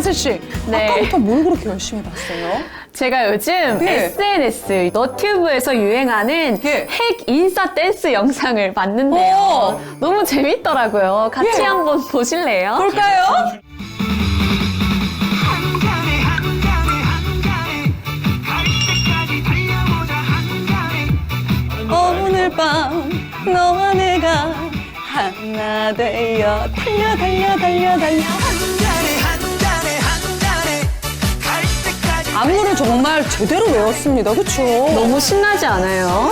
하슬 씨, 네. 아까부터 뭘 그렇게 열심히 봤어요? 제가 요즘 예. SNS, 너튜브에서 유행하는 예. 핵 인싸 댄스 영상을 봤는데요. 오. 너무 재밌더라고요. 같이 예. 한번 보실래요? 볼까요? 어, 오늘 밤 너와 내가 하나 되어 달려 달려 달려 달려 안무를 정말 제대로 외웠습니다. 그쵸? 너무 신나지 않아요?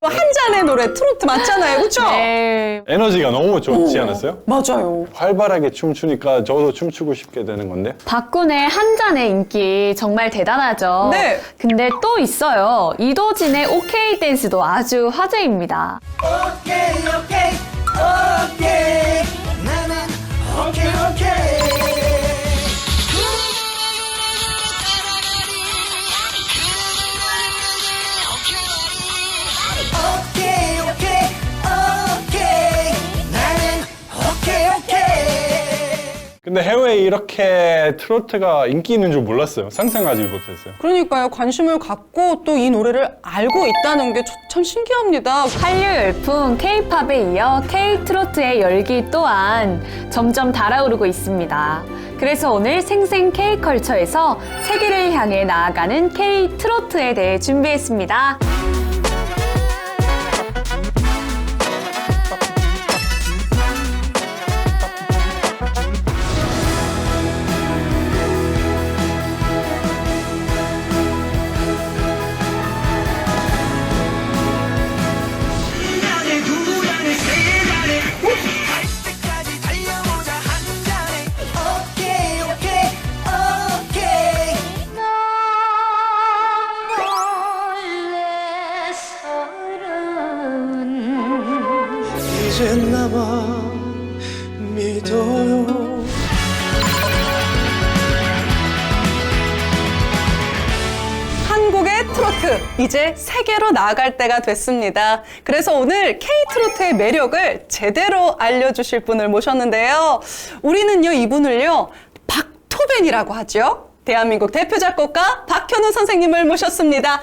한 잔의 노래 트로트 맞잖아요. 그쵸? 네. 에너지가 너무 좋지 않았어요? 맞아요. 활발하게 춤추니까 저도 춤추고 싶게 되는 건데. 박군의 한 잔의 인기 정말 대단하죠. 네. 근데 또 있어요. 이도진의 오케이 댄스도 아주 화제입니다. 오케이 오케이 오케이 나는 오케이 오케이 근데 해외에 이렇게 트로트가 인기 있는 줄 몰랐어요. 상상하지 못했어요. 그러니까요. 관심을 갖고 또 이 노래를 알고 있다는 게 참 신기합니다. 한류 열풍 K-팝에 이어 K-트로트의 열기 또한 점점 달아오르고 있습니다. 그래서 오늘 생생 K-컬처에서 세계를 향해 나아가는 K-트로트에 대해 준비했습니다. 세계로 나아갈 때가 됐습니다. 그래서 오늘 K 트로트의 매력을 제대로 알려주실 분을 모셨는데요. 우리는요 이분을요 박토벤이라고 하죠. 대한민국 대표 작곡가 박현우 선생님을 모셨습니다.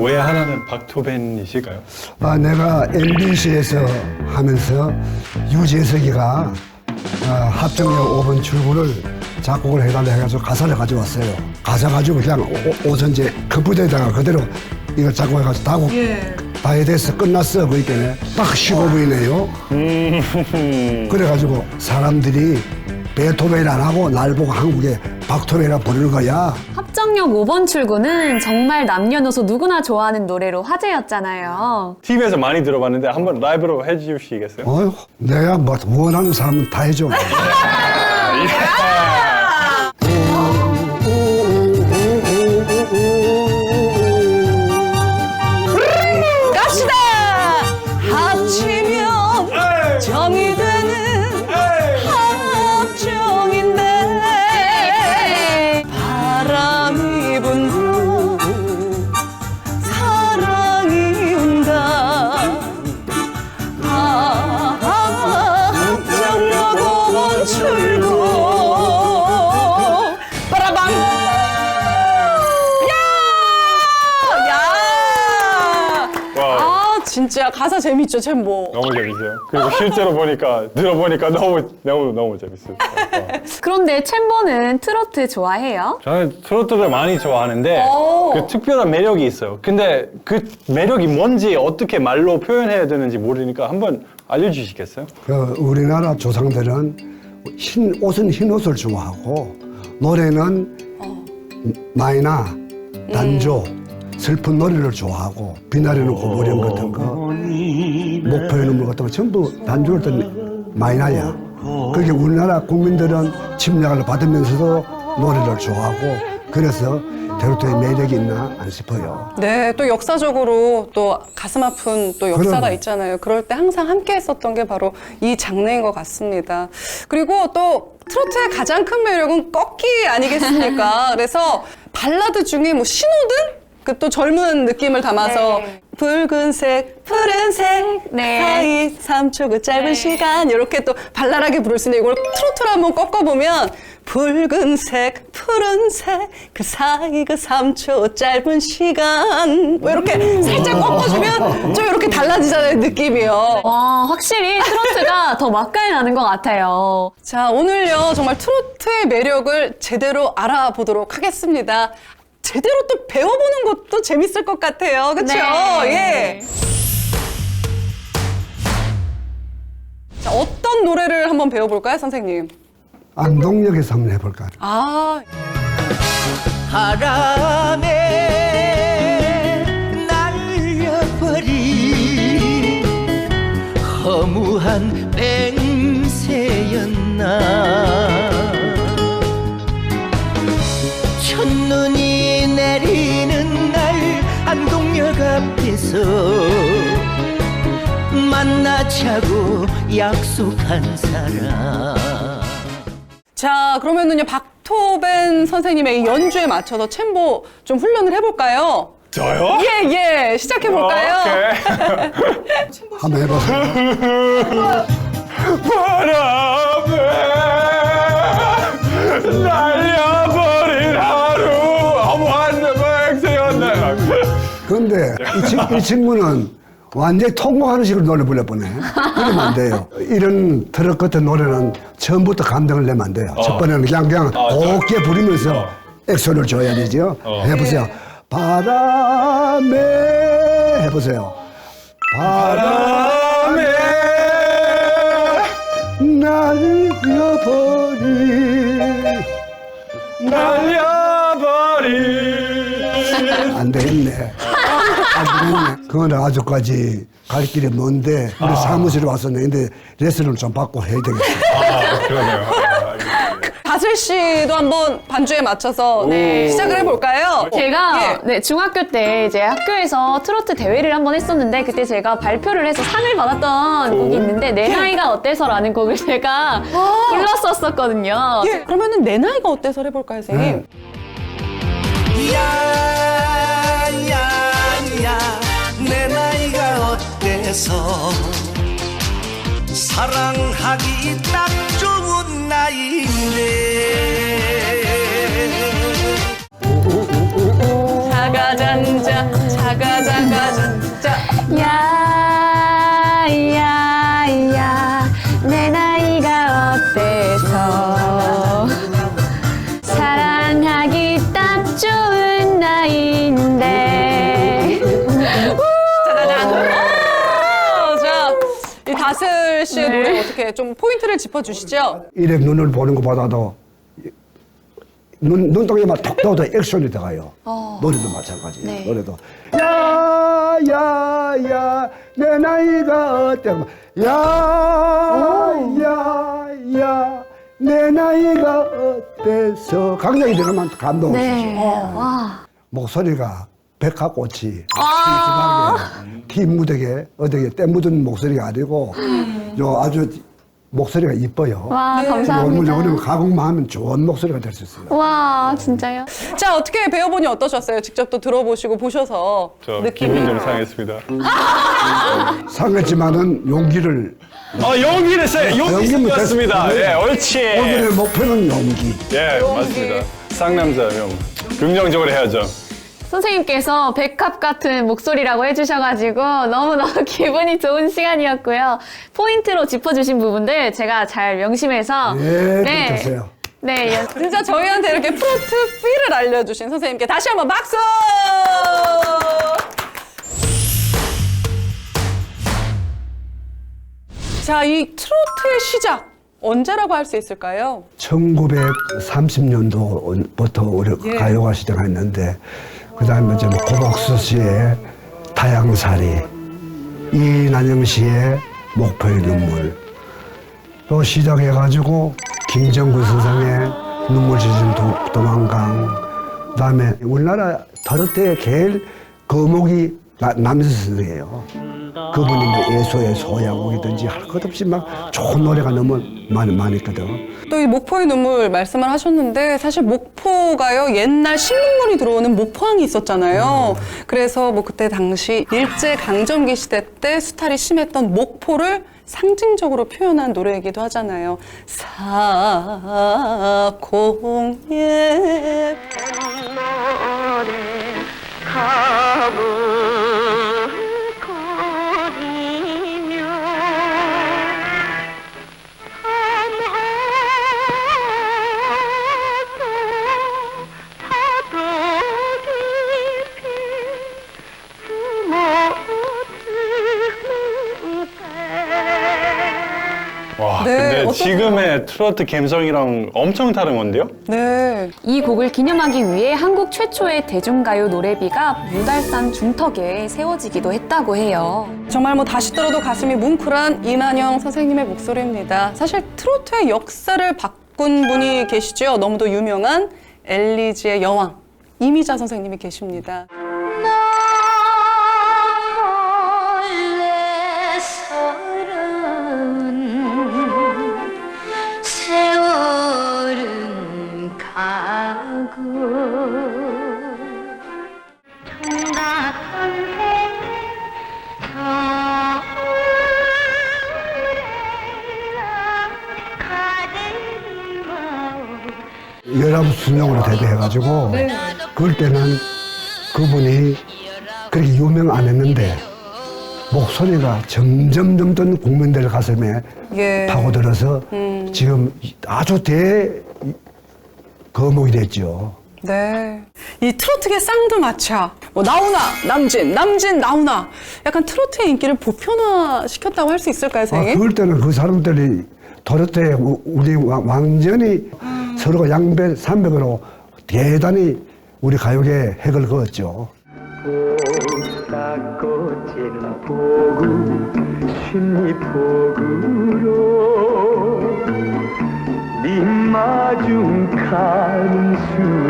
왜 하나는 박토벤이실까요? 아, 내가 MBC에서 하면서 유재석이가 아, 합정역 5번 출구를 작곡을 해달라 해가지고 가사를 가져왔어요. 가사 가지고 그냥 오, 오선제 컴퓨터에다가 그대로 이걸 작곡해가지고 다곡 다 해대서 끝났어. 그러니까 딱 15분이네요. 그래가지고 사람들이 베토벤 안 하고 날 보고 한국에 박토벤이라 부르는 거야. 합정역 5번 출구는 정말 남녀노소 누구나 좋아하는 노래로 화제였잖아요. TV에서 많이 들어봤는데 한번 라이브로 해주시겠어요? 어휴, 내가 뭐 원하는 사람은 다 해줘. 가사 재밌죠 챔보 너무 재밌어요. 그리고 실제로 보니까 들어보니까 너무 너무 너무 재밌어요. 와. 그런데 챔버는 트로트 좋아해요? 저는 트로트를 많이 좋아하는데 오. 그 특별한 매력이 있어요. 근데 그 매력이 뭔지 어떻게 말로 표현해야 되는지 모르니까 한번 알려주시겠어요? 그 우리나라 조상들은 흰 옷은 흰 옷을 좋아하고 노래는 마이나 단조 슬픈 노래를 좋아하고 비나리는 고보령 같은 거 목표의 눈물 같은 거 전부 단조를 던 마이나야 그게 우리나라 국민들은 침략을 받으면서도 노래를 좋아하고 그래서 대로토의 매력이 있나 안 싶어요. 네, 또 역사적으로 또 가슴 아픈 또 역사가 그럼요. 있잖아요. 그럴 때 항상 함께 했었던 게 바로 이 장르인 것 같습니다. 그리고 또 트로트의 가장 큰 매력은 꺾기 아니겠습니까? 그래서 발라드 중에 뭐 신호등? 그 또 젊은 느낌을 담아서 네. 붉은색, 푸른색, 네. 사이 3초 그 짧은 네. 시간 이렇게 또 발랄하게 부를 수 있는데 이걸 트로트로 한번 꺾어보면 붉은색, 푸른색 그 사이 그 3초 짧은 시간 뭐 이렇게 살짝 꺾어주면 좀 이렇게 달라지잖아요 느낌이요. 와, 확실히 트로트가 더 맛깔 나는 것 같아요. 자, 오늘요, 정말 트로트의 매력을 제대로 알아보도록 하겠습니다. 제대로 또 배워보는 것도 재밌을 것 같아요. 그쵸? 네. 예. 자, 어떤 노래를 한번 배워볼까요, 선생님? 안동역에서 한번 해볼까요? 아, 바람에 날려버린 허무한 맹세였나 앞에서 만나자고 약속한 사람 자, 그러면은요, 박토벤 선생님의 이 연주에 맞춰서 챔보 좀 훈련을 해볼까요? 저요? 예, 예, 시작해 볼까요? 오케이. 한번 해보세요. 바람에 날려 이, 친, 이 친구는 완전히 통곡하는 식으로 노래 불러보네. 이러면 안 돼요. 이런 트럭 같은 노래는 처음부터 감정을 내면 안 돼요. 첫 번에는 그냥, 그냥 어, 저- 곱게 부리면서 액션을 줘야 되죠. 어. 해보세요. 바람에 해보세요. 바람에 날려버린 날려 안 되겠네. 안 되겠네. 그건 아직까지 갈 길이 먼데 우리 사무실에 와서 내인데 레슨을 좀 받고 해야 되겠어. 아 그러네요 다슬 씨도 한번 반주에 맞춰서 네. 시작을 해볼까요? 제가 예. 네, 중학교 때 이제 학교에서 트로트 대회를 한번 했었는데 그때 제가 발표를 해서 상을 받았던 곡이 있는데 내 나이가 어때서라는 곡을 제가 불렀었었거든요. 예, 그러면은 내 나이가 어때서 해볼까요, 선생님? 야야야 어때서 사랑하기 딱 좋은 나이인데 자가잔자, 자가자가잔자. 야야야 다슬 씨의 네. 노래 어떻게 좀 포인트를 짚어주시죠? 이래 눈을 보는 것보다도 눈, 눈동에만 톡 떠도 액션이 들어가요. 노래도 마찬가지예요. 네. 노래도 야, 야, 야, 내 나이가 어때? 야, 야, 야, 내 나이가 어때서? 강력이 들어가면 감동 없어요. 네. 와. 목소리가 백화꽃이 싱싱하게 긴 무대게 어디게 때 묻은 목소리가 아니고 요 아주 목소리가 이뻐요. 와, 요걸 감사합니다. 요거는 가공만 하면 좋은 목소리가 될 수 있어요. 와, 진짜요? 자, 어떻게 배워보니 어떠셨어요? 직접 또 들어보시고 보셔서 저 느낌이. 기분 좀 상했습니다 상했지만은 용기를 아 용기를 써 용기 용기면 생겼습니다 됐- 예 옳지 오늘의 목표는 용기. 예 맞습니다 쌍남자 형 긍정적으로 해야죠 선생님께서 백합 같은 목소리라고 해주셔가지고 너무너무 기분이 좋은 시간이었고요. 포인트로 짚어주신 부분들 제가 잘 명심해서 예, 그렇겠어요. 네, 연- 진짜 저희한테 이렇게 프로트 필을 알려주신 선생님께 다시 한번 박수! 자, 이 트로트의 시작 언제라고 할 수 있을까요? 1930년도부터 우리 예. 가요가 시작했는데 그 다음에 이제 뭐 고박수 씨의 타양살이 이난영 씨의 목표의 눈물 또 시작해가지고 김정구 선생의 눈물 도- 도망강 그 다음에 우리나라 트로트의 제일 거목이 나, 남선생이에요. 그분이 뭐 예소의 소야곡이든지 할 것 없이 막 좋은 노래가 너무 많이 많이 있거든. 또 이 목포의 눈물 말씀을 하셨는데 사실 목포가요 옛날 신문물이 들어오는 목포항이 있었잖아요. 그래서 뭐 그때 당시 일제 강점기 시대 때 수탈이 심했던 목포를 상징적으로 표현한 노래이기도 하잖아요. 사공예 와, 지금의 트로트 감성이랑 엄청 다른 건데요? 네. 이 곡을 기념하기 위해 한국 최초의 대중가요 노래비가 무달산 중턱에 세워지기도 했다고 해요. 정말 뭐 다시 들어도 가슴이 뭉클한 이만영 선생님의 목소리입니다. 사실 트로트의 역사를 바꾼 분이 계시죠. 너무도 유명한 엘리지의 여왕 이미자 선생님이 계십니다. 수명으로 데뷔해가지고 그럴 때는 그분이 그렇게 유명 안 했는데 목소리가 점점 점점 국민들 가슴에 예. 파고들어서 지금 아주 대 거목이 됐죠. 네. 이 트로트계 쌍두마차. 뭐 나오나 남진, 남진 나오나. 약간 트로트의 인기를 보편화 시켰다고 할 수 있을까요, 아, 선생님? 그럴 때는 그 사람들이 도르때 우리 왕- 완전히 서로가 양배 삼백으로 대단히 우리 가요계 핵을 그었죠. 꽃꽃지는 포구 십리포구로 네 마중 가는 순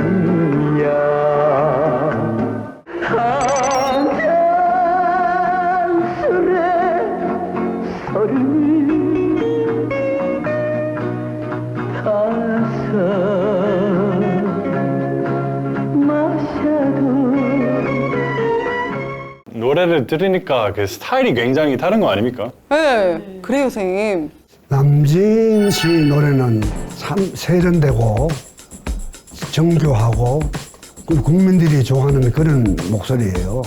노래를 들으니까 그 스타일이 굉장히 다른 거 아닙니까? 네. 그래요, 선생님. 남진 씨 노래는 참 세련되고 정교하고 그 국민들이 좋아하는 그런 목소리예요.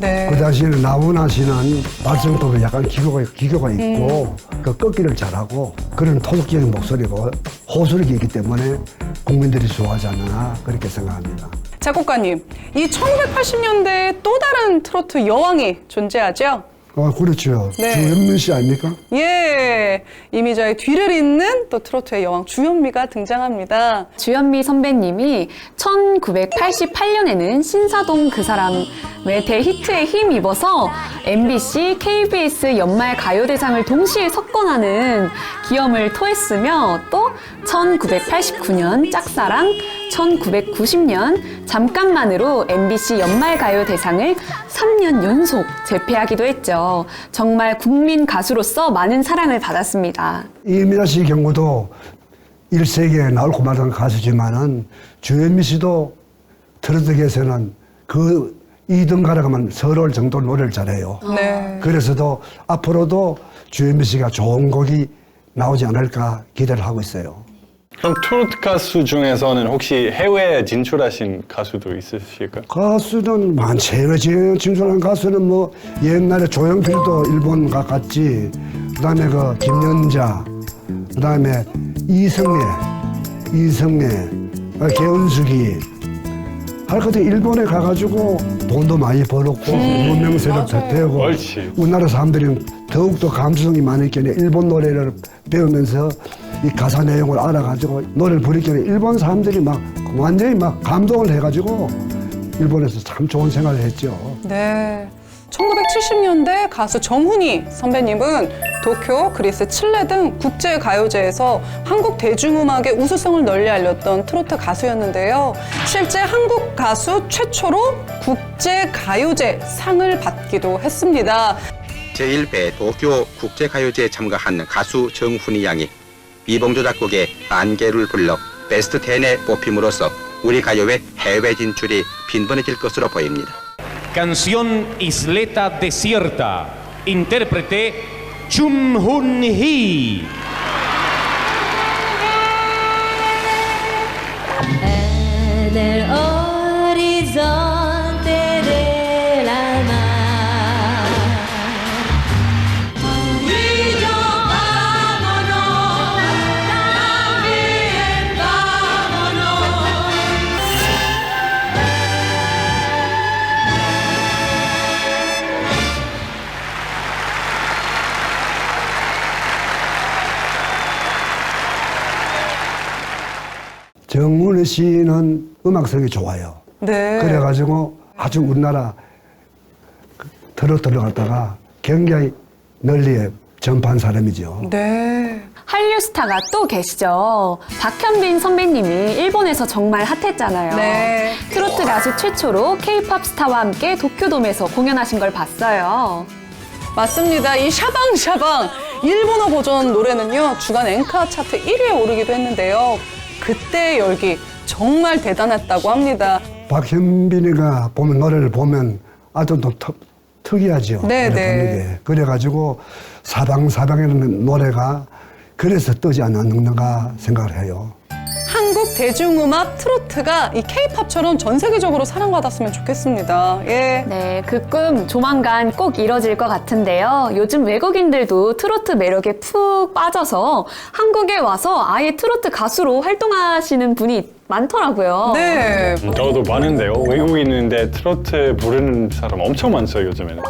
네. 그 대신에 나훈아 씨는 발성법에 약간 기교가, 기교가 있고 그 꺾기를 잘하고 그런 토속적인 목소리고 호소력이 있기 때문에 국민들이 좋아하잖아 그렇게 생각합니다. 작곡가님, 이 1980년대에 또 다른 트로트 여왕이 존재하죠? 어, 그렇죠. 네. 주현민 씨 아닙니까? 예. 이미자의 뒤를 잇는 또 트로트의 여왕 주현미가 등장합니다. 주현미 선배님이 1988년에는 신사동 그 사람의 대히트에 힘입어서 MBC, KBS 연말 가요대상을 동시에 석권하는 기염을 토했으며 또 1989년 짝사랑, 1990년 잠깐만으로 MBC 연말 가요 대상을 3년 연속 재패하기도 했죠. 정말 국민 가수로서 많은 사랑을 받았습니다. 이미자 씨 경우도 1세기에 나올고 말던 가수지만은 주현미 씨도 트로트계에서는 그 2등 가라가면 서러울 정도로 노래를 잘해요. 네. 그래서도 앞으로도 주현미 씨가 좋은 곡이 나오지 않을까 기대를 하고 있어요. 그럼 트로트 가수 중에서는 혹시 해외에 진출하신 가수도 있으실까요? 가수는 많지. 해외 진출한 가수는 뭐 옛날에 조영필도 일본 가 갔지. 그다음에 그 김연자, 그다음에 이성애, 이성애, 어, 개은숙이. 할 것도 일본에 가가지고 돈도 많이 벌었고 유명세를 되고 옳지. 우리나라 사람들이 더욱더 감수성이 많으니까 일본 노래를 배우면서 이 가사 내용을 알아가지고 노래를 부르니까 일본 사람들이 막 완전히 막 감동을 해가지고 일본에서 참 좋은 생각을 했죠. 네. 1970년대 가수 정훈이 선배님은 도쿄, 그리스, 칠레 등 국제 가요제에서 한국 대중음악의 우수성을 널리 알렸던 트로트 가수였는데요. 실제 한국 가수 최초로 국제 가요제 상을 받기도 했습니다. 제1회 도쿄 국제가요제에 참가한 가수 정훈이 양이 이봉조 작곡의 안개를 불러 베스트 10에 뽑힘으로써 우리 가요의 해외 진출이 빈번해질 것으로 보입니다. Canción Isleta Desierta. Intérprete Chum Hun Hee. 정훈 씨는 음악성이 좋아요. 네. 그래가지고 아주 우리나라 트로트를 갖다가 굉장히 널리 전파한 사람이죠. 네. 한류 스타가 또 계시죠. 박현빈 선배님이 일본에서 정말 핫했잖아요. 네. 트로트 가수 최초로 케이팝 스타와 함께 도쿄돔에서 공연하신 걸 봤어요. 맞습니다. 이 샤방샤방 일본어 버전 노래는요 주간 앵커 차트 1위에 오르기도 했는데요. 그때의 열기 정말 대단했다고 합니다. 박현빈이가 보면 노래를 보면 아주 또 특, 특이하죠. 네, 네. 그래가지고 사방사방이라는 노래가 그래서 뜨지 않았는가 생각을 해요. 대중음악 트로트가 이 케이팝처럼 전 세계적으로 사랑받았으면 좋겠습니다. 예. 네, 그 꿈 조만간 꼭 이뤄질 것 같은데요. 요즘 외국인들도 트로트 매력에 푹 빠져서 한국에 와서 아예 트로트 가수로 활동하시는 분이 많더라고요. 네. 음, 저도 많은데요. 외국인인데 트로트 부르는 사람 엄청 많죠 요즘에는.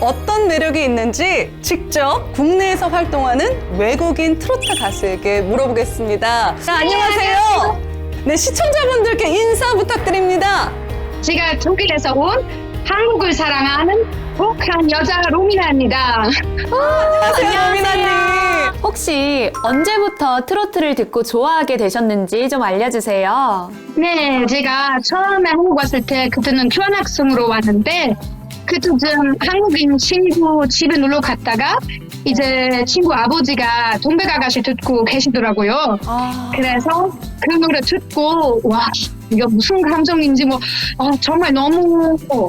어떤 매력이 있는지 직접 국내에서 활동하는 외국인 트로트 가수에게 물어보겠습니다. 자, 안녕하세요. 네, 시청자분들께 인사 부탁드립니다. 제가 독일에서 온 한국을 사랑하는 독한 여자 로미나입니다. 안녕하세요, 로미나님. 혹시 언제부터 트로트를 듣고 좋아하게 되셨는지 좀 알려주세요. 네, 제가 처음에 한국 왔을 때 그때는 교환학생으로 왔는데 그때쯤 한국인 친구 집에 놀러 갔다가 이제 친구 아버지가 동백아가씨 듣고 계시더라고요. 아, 그래서 그 노래 듣고 와 이거 무슨 감정인지 뭐 어, 정말 너무 어,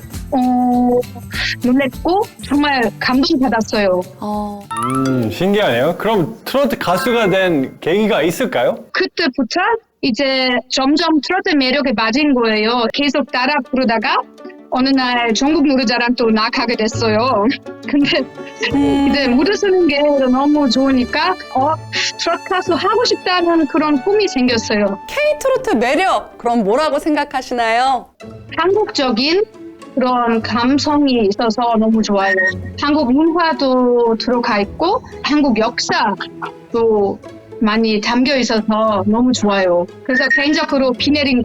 놀랬고 정말 감동 받았어요. 어, 음 신기하네요. 그럼 트로트 가수가 된 계기가 있을까요? 그때부터 이제 점점 트로트 매력에 빠진 거예요. 계속 따라 부르다가 어느 날 전국 노래자랑 또 나가게 됐어요. 근데 음, 이제 무대 쓰는 게 너무 좋으니까 어 트로트 가수 하고 싶다는 그런 꿈이 생겼어요. K-트로트 매력, 그럼 뭐라고 생각하시나요? 한국적인 그런 감성이 있어서 너무 좋아요. 한국 문화도 들어가 있고 한국 역사도 많이 담겨 있어서 너무 좋아요. 그래서 개인적으로 비 내린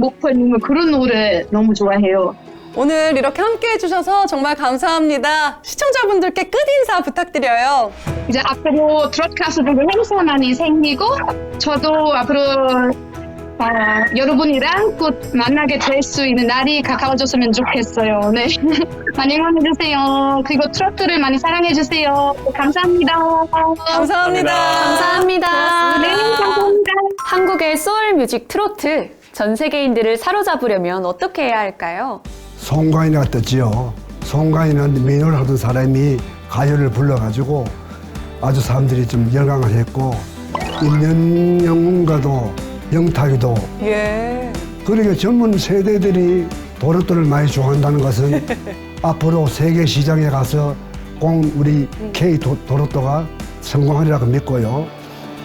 목포의 눈물 그런 노래 너무 좋아해요. 오늘 이렇게 함께 해주셔서 정말 감사합니다. 시청자분들께 끝인사 부탁드려요. 이제 앞으로 트로트 가수들 행사 많이 생기고 저도 앞으로 어, 여러분이랑 곧 만나게 될 수 있는 날이 가까워졌으면 좋겠어요. 네. 많이 응원해주세요. 그리고 트로트를 많이 사랑해주세요. 감사합니다. 감사합니다. 감사합니다. 네, 감사합니다. 한국의 소울 뮤직 트로트 전 세계인들을 사로잡으려면 어떻게 해야 할까요? 송가인이가 떴지요. 송가인은 민요를 하던 사람이 가요를 불러가지고 아주 사람들이 좀 열광을 했고 임연영과도 영탁이도 예. 그러니까 젊은 세대들이 도로또를 많이 좋아한다는 것은 앞으로 세계 시장에 가서 꼭 우리 K 도, 도로또가 성공하리라고 믿고요.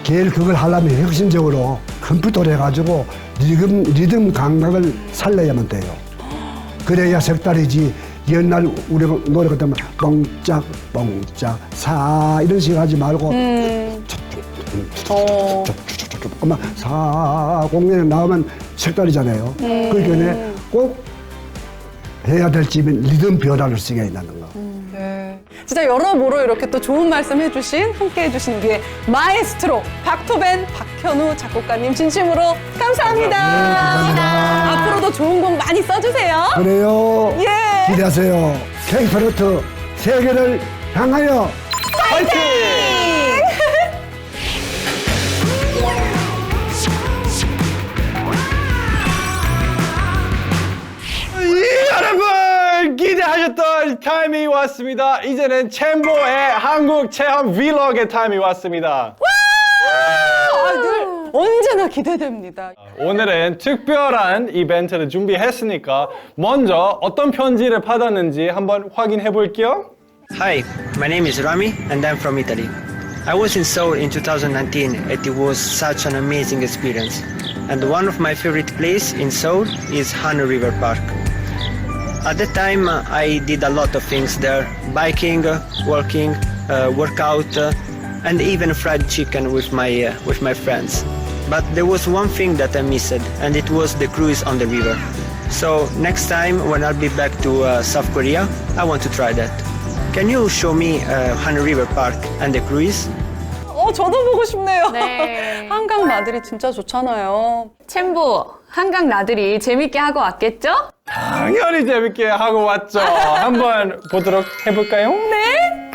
제일 그걸 하려면 혁신적으로 컴퓨터를 해가지고 리듬, 리듬 감각을 살려야만 돼요. 그래야 색다르지. 옛날 우리가 노래 같으면 뻥짝 뻥짝 사 이런 식으로 하지 말고 어. 아마 사 공연에 나오면 색다르잖아요. 그러니까 꼭 해야 될 집은 리듬 변화를 쓰게 있는 거. 네. 진짜 여러모로 이렇게 또 좋은 말씀 해주신, 함께 해주신 우리의 마에스트로, 박토벤, 박현우 작곡가님 진심으로 감사합니다. 앞으로도 좋은 곡 많이 써주세요. 그래요. 예. 기대하세요. 케이크로트 세계를 향하여 여러분 기대하셨던 타임이 왔습니다. 이제는 챔보의 한국 체험 vlog의 타임이 왔습니다. 아, 늘 언제나 기대됩니다. 오늘은 특별한 이벤트를 준비했으니까 먼저 어떤 편지를 받았는지 한번 확인해 볼게요. Hi, my name is Rami and I'm from Italy. I was in Seoul in 2019 and it was such an amazing experience. And one of my favorite places in Seoul is Hana River Park. At the time uh, I did a lot of things there, biking, uh, walking, uh, workout uh, and even fried chicken with my uh, with my friends. But there was one thing that I missed and it was the cruise on the river. So next time when I'll be back to uh, South Korea, I want to try that. Can you show me uh, Han River Park and the cruise? 어, 저도 보고 싶네요. 네. 한강 나들이 진짜 좋잖아요. 챔보, 한강 나들이 재밌게 하고 왔겠죠? 당연히 재밌게 하고 왔죠. 한번 보도록 해볼까요? 네.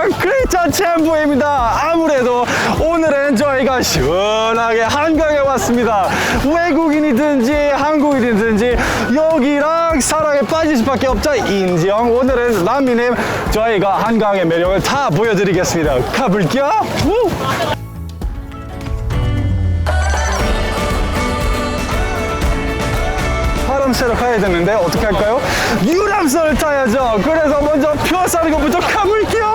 안녕하십니까. 크리스찬 챔프입니다. 아무래도 오늘은 저희가 시원하게 한강에 왔습니다. 외국인이든지 한국인이든지 여기랑 사랑에 빠질 수밖에 없죠. 인정. 오늘은 남미님 저희가 한강의 매력을 다 보여드리겠습니다. 가볼게요. 우! 쐬러 가야 되는데 어떻게 할까요? 유람선을 타야죠. 그래서 먼저 표 사는 것부터 가볼게요.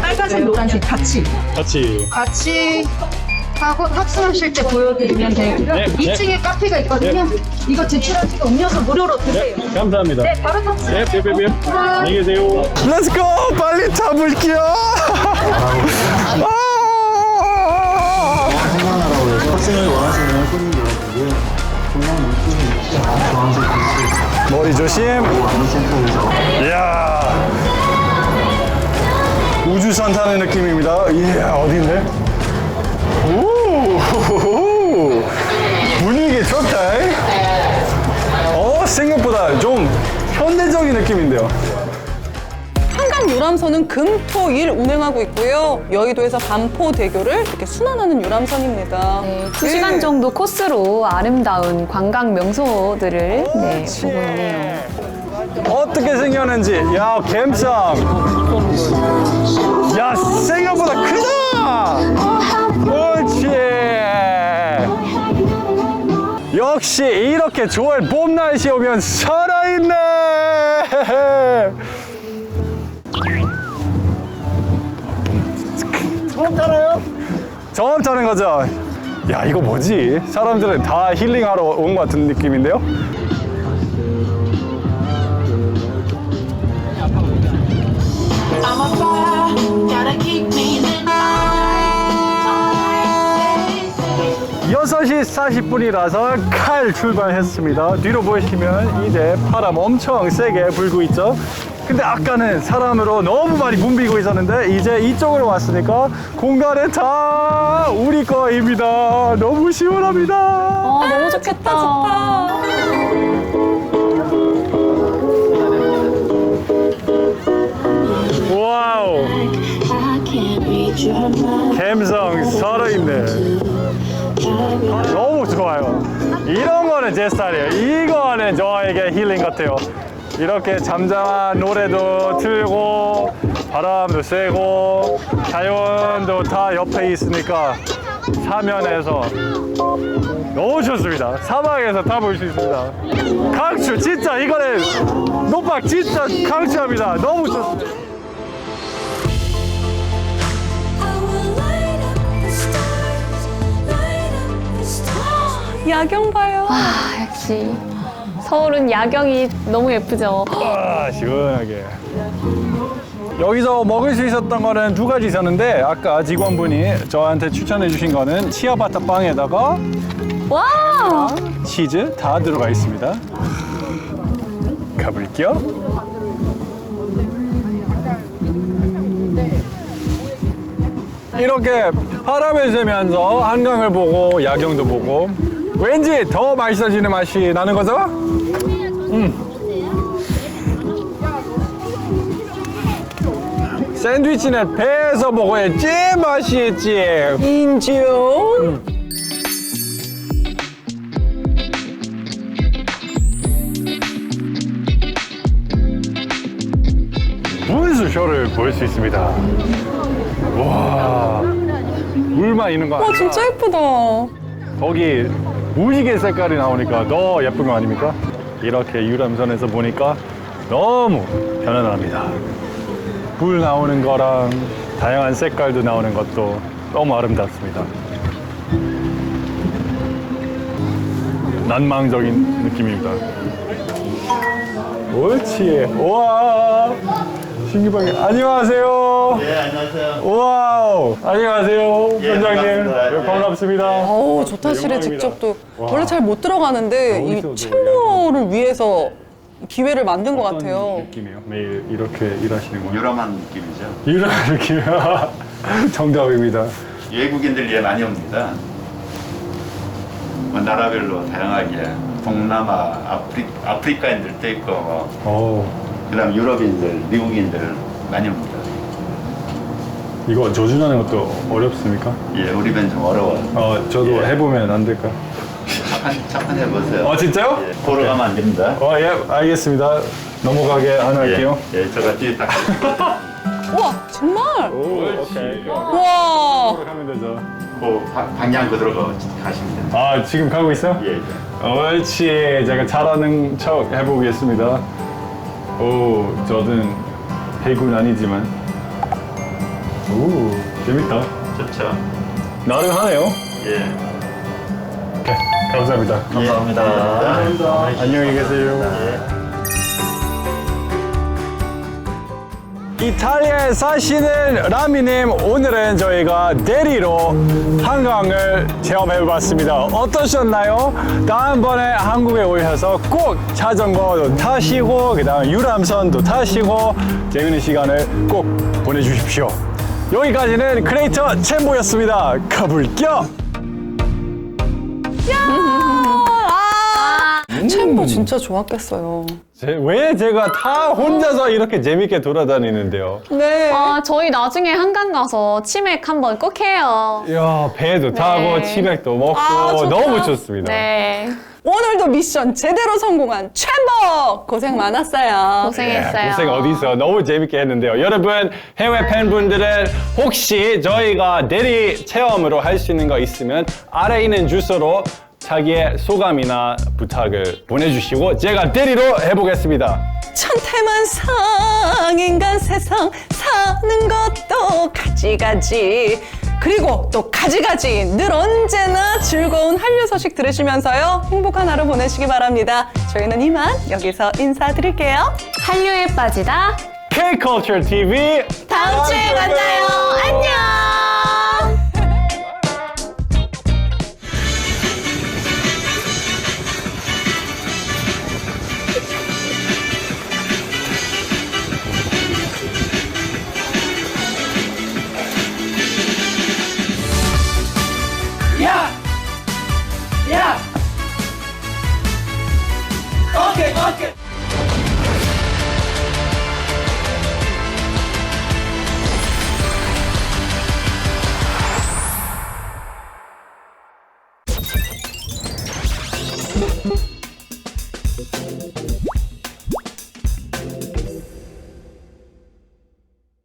빨간색, 노란색 같이 같이. 같이 하고 탑승하실 때 보여드리면 되고요. 네, 네. 2층에 카페가 있거든요. 이거 제출하시고 음료수 무료로 드세요. 감사합니다. 네, 바로 탑승. 네, 네, 네, 네. 안녕히 계세요. 렛츠고! 빨리 타볼게요. 아! 머리 조심. 이야. 우주선 타는 느낌입니다. 이야, 어딘데? 오, 분위기 좋다. 어, 생각보다 좀 현대적인 느낌인데요. 유람선은 금, 토, 일 운행하고 있고요. 여의도에서 반포대교를 이렇게 순환하는 유람선입니다. 네, 2시간 정도 코스로 아름다운 관광 명소들을 네, 보고 있네요. 어떻게 생겼는지 야 감성 야 생각보다 크다 옳지 역시 이렇게 좋은 봄 날씨 오면 살아있네 처음 타나요? 처음 타는 거죠? 야 이거 뭐지? 사람들은 다 힐링하러 온 것 같은 느낌인데요? I'm a fire, gotta keep me lit. 6시 40분이라서 칼 출발했습니다. 뒤로 보시면 이제 바람 엄청 세게 불고 있죠. 근데 아까는 사람으로 너무 많이 붐비고 있었는데 이제 이쪽으로 왔으니까 공간은 다 우리 거입니다. 너무 시원합니다. 아, 너무 좋겠다. 와우. 감성 살아있네. 너무 좋아요. 이런 거는 제 스타일이에요. 이거는 저에게 힐링 같아요. 이렇게 잠잠한 노래도 틀고 바람도 쐬고 자연도 다 옆에 있으니까 사면에서 너무 좋습니다. 사막에서 다 볼 수 있습니다. 강추 진짜 이거는 노박 진짜 강추합니다. 너무 좋습니다. 야경 봐요. 아, 역시. 서울은 야경이 너무 예쁘죠. 아, 시원하게. 여기서 먹을 수 있었던 거는 두 가지 있었는데 아까 직원분이 저한테 추천해 주신 거는 치아바타 빵에다가 와! 치즈 다 들어가 있습니다. 가볼게요. 이렇게 바람을 쐬면서 한강을 보고 야경도 보고 왠지 더 맛있어지는 맛이 나는 거죠? 샌드위치는 배에서 먹어야지 맛있지. 인지요. 분수 쇼를 볼 수 있습니다. 와, 물만 있는 거 와, 아니야? 진짜 예쁘다. 거기 무지개 색깔이 나오니까 더 예쁜 거 아닙니까? 이렇게 유람선에서 보니까 너무 편안합니다. 불 나오는 거랑 다양한 색깔도 나오는 것도 너무 아름답습니다. 난망적인 느낌입니다. 옳지. 우와. 신기하게. 안녕하세요. 네, 안녕하세요. 와우. 안녕하세요. 예, 원장님. 반갑습니다. 네, 반갑습니다. 어우, 조타실에 영광입니다. 직접 또 와. 원래 잘 못 들어가는데 이 여기서도 챔버를 위해서 기회를 만든 것 같아요. 느낌이에요. 매일 이렇게 일하시는 거예요? 유럽한 느낌이죠. 이런 느낌. 정답입니다. 외국인들 예 많이 옵니다. 뭐 나라별로 다양하게 동남아, 아프리, 아프리카인들도 있고, 뭐, 어, 그다음 유럽인들, 미국인들 많이 옵니다. 이거 조준하는 것도 어렵습니까? 예, 우리 밴 좀 어려워요. 어, 저도 예. 해보면 안 될까? 착한, 착한 해보세요. 어, 진짜요? 예, 보러 가면 안 됩니다. 어, 예, 알겠습니다. 넘어가게 안 할게요. 예, 예, 제가 뒤에 딱. 우와, 정말? 오, 오케이. 우와. 하면 되죠. 그 바- 방향 그대로 가- 가시면 됩니다. 아, 지금 가고 있어요? 예, 예. 옳지. 제가 잘하는 척 해보겠습니다. 오, 저는 해군 아니지만. 오, 재밌다. 좋죠. 나름 하네요. 예. 오케이, 감사합니다. 감사합니다. 안녕히 계세요. 이탈리아에 사시는 라미님 오늘은 저희가 대리로 한강을 체험해 봤습니다. 어떠셨나요? 다음번에 한국에 오셔서 꼭 자전거도 타시고 그 다음 유람선도 타시고 재밌는 시간을 꼭 보내주십시오. 여기까지는 크레이터 챔보였습니다. 가볼게요. 아, 챔버 진짜 좋았겠어요. 제- 왜 제가 다 혼자서 이렇게 재밌게 돌아다니는데요? 네. 아, 저희 나중에 한강 가서 치맥 한번 꼭 해요. 이야, 배도 타고 치맥도 먹고 아, 좋다. 너무 좋습니다. 네. 오늘도 미션 제대로 성공한 챔버 고생 많았어요. 고생했어요. 고생 어디서 너무 재밌게 했는데요. 여러분 해외 팬분들은 혹시 저희가 대리 체험으로 할 수 있는 거 있으면 아래 있는 주소로 자기의 소감이나 부탁을 보내주시고 제가 대리로 해보겠습니다. 천태만상 인간 세상 사는 것도 가지가지. 그리고 또 가지가지 늘 언제나 즐거운 한류 소식 들으시면서요. 행복한 하루 보내시기 바랍니다. 저희는 이만 여기서 인사드릴게요. 한류에 빠지다. K-Culture TV. 다음 주에 만나요. 안녕